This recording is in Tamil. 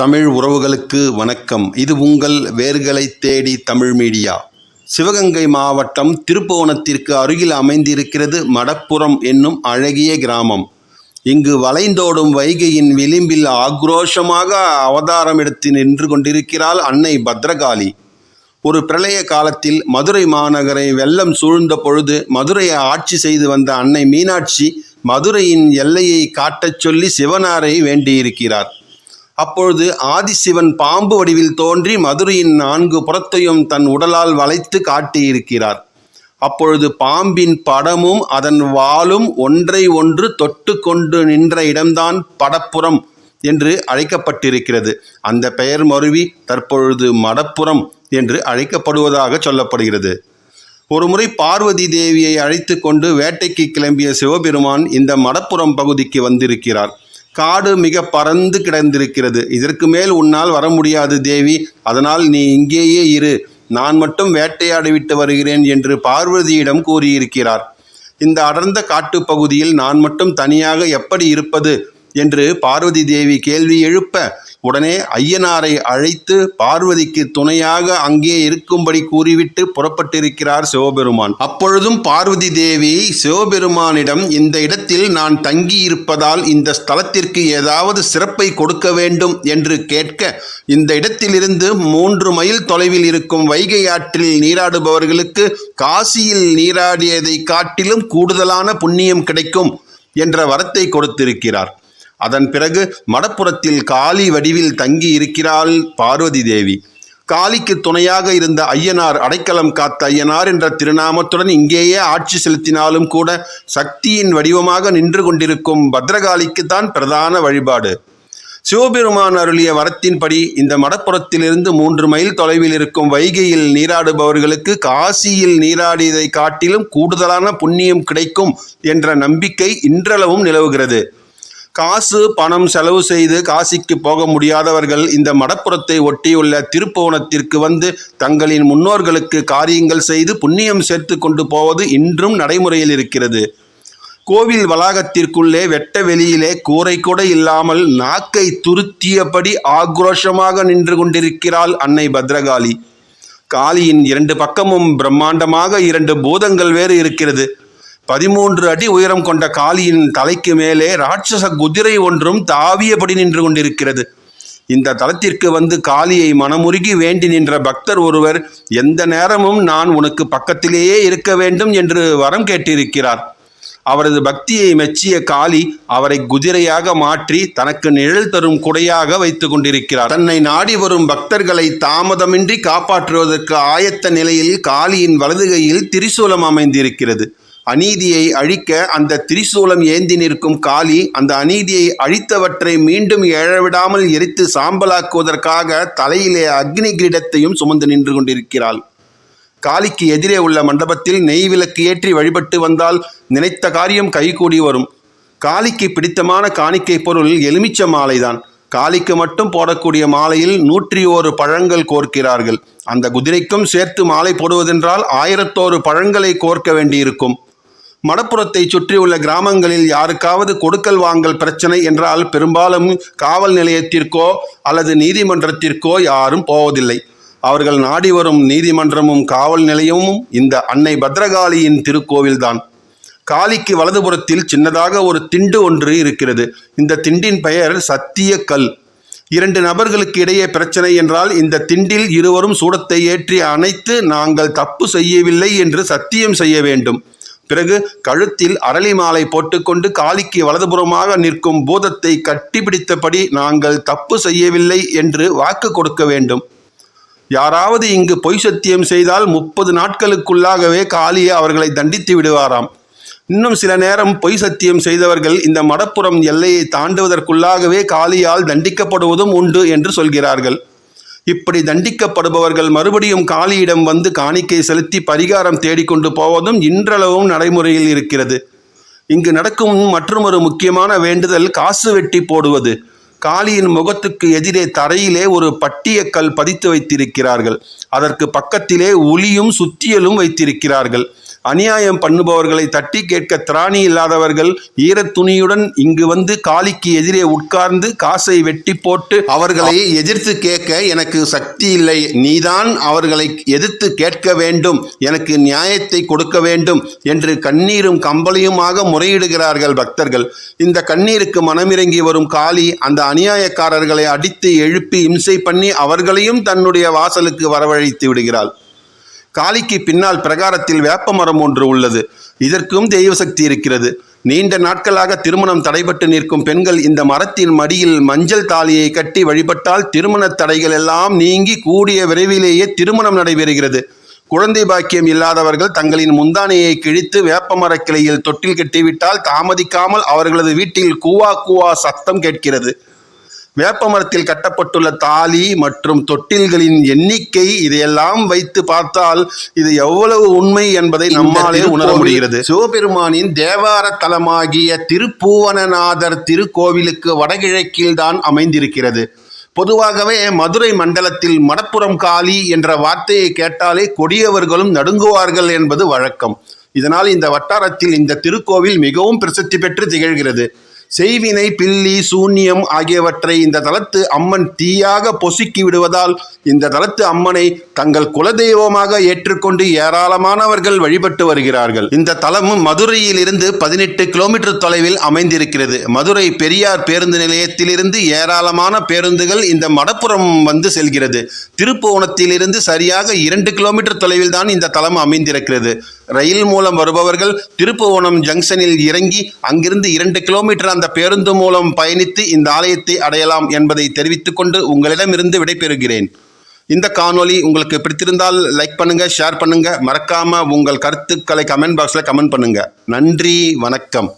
தமிழ் உறவுகளுக்கு வணக்கம். இது உங்கள் வேர்களை தேடி தமிழ் மீடியா. சிவகங்கை மாவட்டம் திருப்புவனத்திற்கு அருகில் அமைந்திருக்கிறது மடப்புறம் என்னும் அழகிய கிராமம். இங்கு வளைந்தோடும் வைகையின் விளிம்பில் ஆக்ரோஷமாக அவதாரம் எடுத்து நின்று கொண்டிருக்கிறாள் அன்னை பத்ரகாளி. ஒரு பிரளய காலத்தில் மதுரை மாநகரை வெள்ளம் சூழ்ந்த பொழுது மதுரையை ஆட்சி செய்து வந்த அன்னை மீனாட்சி மதுரையின் எல்லையை காட்டச் சொல்லி சிவனாரை வேண்டியிருக்கிறார். அப்பொழுது ஆதிசிவன் பாம்பு வடிவில் தோன்றி மதுரையின் நான்கு புறத்தையும் தன் உடலால் வளைத்து காட்டியிருக்கிறார். அப்பொழுது பாம்பின் படமும் அதன் வாலும் ஒன்றை ஒன்று தொட்டு கொண்டு நின்ற இடம்தான் படப்புறம் என்று அழைக்கப்பட்டிருக்கிறது. அந்த பெயர் மருவி தற்பொழுது மடப்புறம் என்று அழைக்கப்படுவதாக சொல்லப்படுகிறது. ஒருமுறை பார்வதி தேவியை அழைத்து கொண்டு வேட்டைக்கு கிளம்பிய சிவபெருமான் இந்த மடப்புறம் பகுதிக்கு வந்திருக்கிறார். காடு மிக பறந்து கிடந்திருக்கிறது. இதற்கு மேல் உன்னால் வர முடியாது தேவி. அதனால் நீ இங்கேயே இரு. நான் மட்டும் வேட்டையாடி விட்டு வருகிறேன் என்று பார்வதியிடம் கூறியிருக்கிறார். இந்த அடர்ந்த காட்டுப் பகுதியில் நான் மட்டும் தனியாக எப்படி இருப்பது? என்று பார்வதி தேவி கேள்வி எழுப்ப உடனே ஐயனாரை அழைத்து பார்வதிக்கு துணையாக அங்கே இருக்கும்படி கூறிவிட்டு புறப்பட்டிருக்கிறார் சிவபெருமான். அப்பொழுதும் பார்வதி தேவி சிவபெருமானிடம் இந்த இடத்தில் நான் தங்கியிருப்பதால் இந்த ஸ்தலத்திற்கு ஏதாவது சிறப்பை கொடுக்க வேண்டும் என்று கேட்க இந்த இடத்திலிருந்து மூன்று மைல் தொலைவில் இருக்கும் வைகை ஆற்றில் நீராடுபவர்களுக்கு காசியில் நீராடியதை காட்டிலும் கூடுதலான புண்ணியம் கிடைக்கும் என்ற வரத்தை கொடுத்திருக்கிறார். அதன் பிறகு மடப்புறத்தில் காளி வடிவில் தங்கி இருக்கிறாள் பார்வதி தேவி. காளிக்கு துணையாக இருந்த ஐயனார் அடைக்கலம் காத்த ஐயனார் என்ற திருநாமத்துடன் இங்கேயே ஆட்சி செலுத்தினாலும் கூட சக்தியின் வடிவமாக நின்று கொண்டிருக்கும் பத்ரகாளிக்கு தான் பிரதான வழிபாடு. சிவபெருமான் அருளிய வரத்தின்படி இந்த மடப்புறத்திலிருந்து மூன்று மைல் தொலைவில் இருக்கும் வைகையில் நீராடுபவர்களுக்கு காசியில் நீராடியதை காட்டிலும் கூடுதலான புண்ணியம் கிடைக்கும் என்ற நம்பிக்கை இன்றளவும் நிலவுகிறது. காசு பணம் செலவு செய்து காசிக்கு போக முடியாதவர்கள் இந்த மடப்புறத்தை ஒட்டியுள்ள திருப்புவனத்திற்கு வந்து தங்களின் முன்னோர்களுக்கு காரியங்கள் செய்து புண்ணியம் சேர்த்து கொண்டு போவது இன்றும் நடைமுறையில் இருக்கிறது. கோவில் வளாகத்திற்குள்ளே வெட்ட வெளியிலே கூரை கூட இல்லாமல் நாக்கை துருத்தியபடி ஆக்ரோஷமாக நின்று கொண்டிருக்கிறாள் அன்னை பத்ரகாளி. காளியின் இரண்டு பக்கமும் பிரம்மாண்டமாக இரண்டு பூதங்கள் வேறு இருக்கிறது. பதிமூன்று அடி உயரம் கொண்ட காளியின் தலைக்கு மேலே ராட்சச குதிரை ஒன்றும் தாவியபடி நின்று கொண்டிருக்கிறது. இந்த தலத்திற்கு வந்து காளியை மனமுருகி வேண்டி நின்ற பக்தர் ஒருவர் எந்த நேரமும் நான் உனக்கு பக்கத்திலேயே இருக்க வேண்டும் என்று வரம் கேட்டிருக்கிறார். அவரது பக்தியை மெச்சிய காளி அவரை குதிரையாக மாற்றி தனக்கு நிழல் தரும் குடையாக வைத்து கொண்டிருக்கிறார். தன்னை நாடி வரும் பக்தர்களை தாமதமின்றி காப்பாற்றுவதற்கு ஆயத்த நிலையில் காளியின் வலதுகையில் திரிசூலம் அமைந்திருக்கிறது. அநீதியை அழிக்க அந்த திரிசூலம் ஏந்தி நிற்கும் காளி அந்த அநீதியை அழித்தவற்றை மீண்டும் எழவிடாமல் எரித்து சாம்பலாக்குவதற்காக தலையிலே அக்னி கிரீடத்தையும் சுமந்து நின்று கொண்டிருக்கிறாள். காளிக்கு எதிரே உள்ள மண்டபத்தில் நெய் விளக்கு ஏற்றி வழிபட்டு வந்தால் நினைத்த காரியம் கைகூடி வரும். காளிக்கு பிடித்தமான காணிக்கை பொருள் எலுமிச்ச மாலைதான். காளிக்கு மட்டும் போடக்கூடிய மாலையில் நூற்றி ஓரு பழங்கள் கோர்க்கிறார்கள். அந்த குதிரைக்கும் சேர்த்து மாலை போடுவதென்றால் ஆயிரத்தோரு பழங்களை கோர்க்க வேண்டியிருக்கும். மடப்புறத்தை சுற்றியுள்ள கிராமங்களில் யாருக்காவது கொடுக்கல் வாங்கல் பிரச்சனை என்றால் பெரும்பாலும் காவல் நிலையத்திற்கோ அல்லது நீதிமன்றத்திற்கோ யாரும் போவதில்லை. அவர்கள் நாடி வரும் நீதிமன்றமும் காவல் நிலையமும் இந்த அன்னை பத்ரகாளியின் திருக்கோவில்தான். காளிக்கு வலதுபுறத்தில் சின்னதாக ஒரு திண்டு ஒன்று இருக்கிறது. இந்த திண்டின் பெயர் சத்திய கல் இரண்டு நபர்களுக்கு இடையே பிரச்சனை என்றால் இந்த திண்டில் இருவரும் சூடத்தை ஏற்றி அணைத்து நாங்கள் தப்பு செய்யவில்லை என்று சத்தியம் செய்ய வேண்டும். பிறகு கழுத்தில் அரளி மாலை போட்டுக்கொண்டு காளிக்கு வலதுபுறமாக நிற்கும் பூதத்தை கட்டிப்பிடித்தபடி நாங்கள் தப்பு செய்யவில்லை என்று வாக்கு கொடுக்க வேண்டும். யாராவது இங்கு பொய் சத்தியம் செய்தால் முப்பது நாட்களுக்குள்ளாகவே காளியை அவர்களை தண்டித்து விடுவாராம். இன்னும் சில நேரம் பொய் சத்தியம் செய்தவர்கள் இந்த மடப்புறம் எல்லையை தாண்டுவதற்குள்ளாகவே காளியால் தண்டிக்கப்படுவதும் உண்டு என்று சொல்கிறார்கள். இப்படி தண்டிக்கப்படுபவர்கள் மறுபடியும் காளியிடம் வந்து காணிக்கை செலுத்தி பரிகாரம் தேடிக்கொண்டு போவதும் இன்றளவும் நடைமுறையில் இருக்கிறது. இங்கு நடக்கும் மற்றொரு முக்கியமான வேண்டுதல் காசு வெட்டி போடுவது. காளியின் முகத்துக்கு எதிரே தரையிலே ஒரு பட்டியக்கல் பதித்து வைத்திருக்கிறார்கள். அதற்கு பக்கத்திலே ஒளியும் சுத்தியலும் வைத்திருக்கிறார்கள். அநியாயம் பண்ணுபவர்களை தட்டி கேட்க திராணி இல்லாதவர்கள் ஈரத்துணியுடன் இங்கு வந்து காளிக்கு எதிரே உட்கார்ந்து காசை வெட்டி போட்டு அவர்களை எதிர்த்து கேட்க எனக்கு சக்தி இல்லை. நீதான் அவர்களை எதிர்த்து கேட்க வேண்டும். எனக்கு நியாயத்தை கொடுக்க வேண்டும் என்று கண்ணீரும் கம்பளியுமாக முறையிடுகிறார்கள் பக்தர்கள். இந்த கண்ணீருக்கு மனமிறங்கி வரும் காளி அந்த அநியாயக்காரர்களை அடித்து எழுப்பி இம்சை பண்ணி அவர்களையும் தன்னுடைய வாசலுக்கு வரவழைத்து விடுகிறாள். காளிக்கு பின்னால் பிரகாரத்தில் வேப்ப மரம் ஒன்று உள்ளது. இதற்கும் தெய்வ சக்தி இருக்கிறது. நீண்ட நாட்களாக திருமணம் தடைபட்டு நிற்கும் பெண்கள் இந்த மரத்தின் மடியில் மஞ்சள் தாலியை கட்டி வழிபட்டால் திருமண தடைகள் எல்லாம் நீங்கி கூடிய விரைவிலேயே திருமணம் நடைபெறுகிறது. குழந்தை பாக்கியம் இல்லாதவர்கள் தங்களின் முந்தானையை கிழித்து வேப்பமர கிளையில் தொட்டில் கட்டிவிட்டால் தாமதிக்காமல் அவர்களது வீட்டில் கூவா கூவா சத்தம் கேட்கிறது. வேப்பமரத்தில் கட்டப்பட்டுள்ள தாலி மற்றும் தொட்டில்களின் எண்ணிக்கை இதையெல்லாம் வைத்து பார்த்தால் இது எவ்வளவு உண்மை என்பதை நம்மாலே உணர முடிகிறது. சிவபெருமானின் தேவார தலமாகிய திருப்பூவனநாதர் திருக்கோவிலுக்கு வடகிழக்கில் தான் அமைந்திருக்கிறது. பொதுவாகவே மதுரை மண்டலத்தில் மடப்புறம் காளி என்ற வார்த்தையை கேட்டாலே கொடியவர்களும் நடுங்குவார்கள் என்பது வழக்கம். இதனால் இந்த வட்டாரத்தில் இந்த திருக்கோவில் மிகவும் பிரசித்தி பெற்று திகழ்கிறது. செய்வினை பில்லி சூன்யம் ஆகியவற்றை இந்த தலத்து அம்மன் தீயாக பொசுக்கி விடுவதால் இந்த தலத்து அம்மனை தங்கள் குலதெய்வமாக ஏற்றுக்கொண்டு ஏராளமானவர்கள் வழிபட்டு வருகிறார்கள். இந்த தலம் மதுரையில் இருந்து பதினெட்டு கிலோமீட்டர் தொலைவில் அமைந்திருக்கிறது. மதுரை பெரியார் பேருந்து நிலையத்திலிருந்து ஏராளமான பேருந்துகள் இந்த மடப்புறம் வந்து செல்கிறது. திருப்புவனத்திலிருந்து சரியாக இரண்டு கிலோமீட்டர் தொலைவில் தான் இந்த தலம் அமைந்திருக்கிறது. ரயில் மூலம் வருபவர்கள் திருப்புவனம் ஜங்ஷனில் இறங்கி அங்கிருந்து இரண்டு கிலோமீட்டர் அந்த பேருந்து மூலம் பயணித்து இந்த ஆலயத்தை அடையலாம் என்பதை தெரிவித்துக் கொண்டு உங்களிடமிருந்து விடைபெறுகிறேன். இந்த காணொளி உங்களுக்கு பிடித்திருந்தால் லைக் பண்ணுங்க ஷேர் பண்ணுங்க. மறக்காம உங்கள் கருத்துக்களை கமெண்ட் பாக்ஸில் கமெண்ட் பண்ணுங்க. நன்றி வணக்கம்.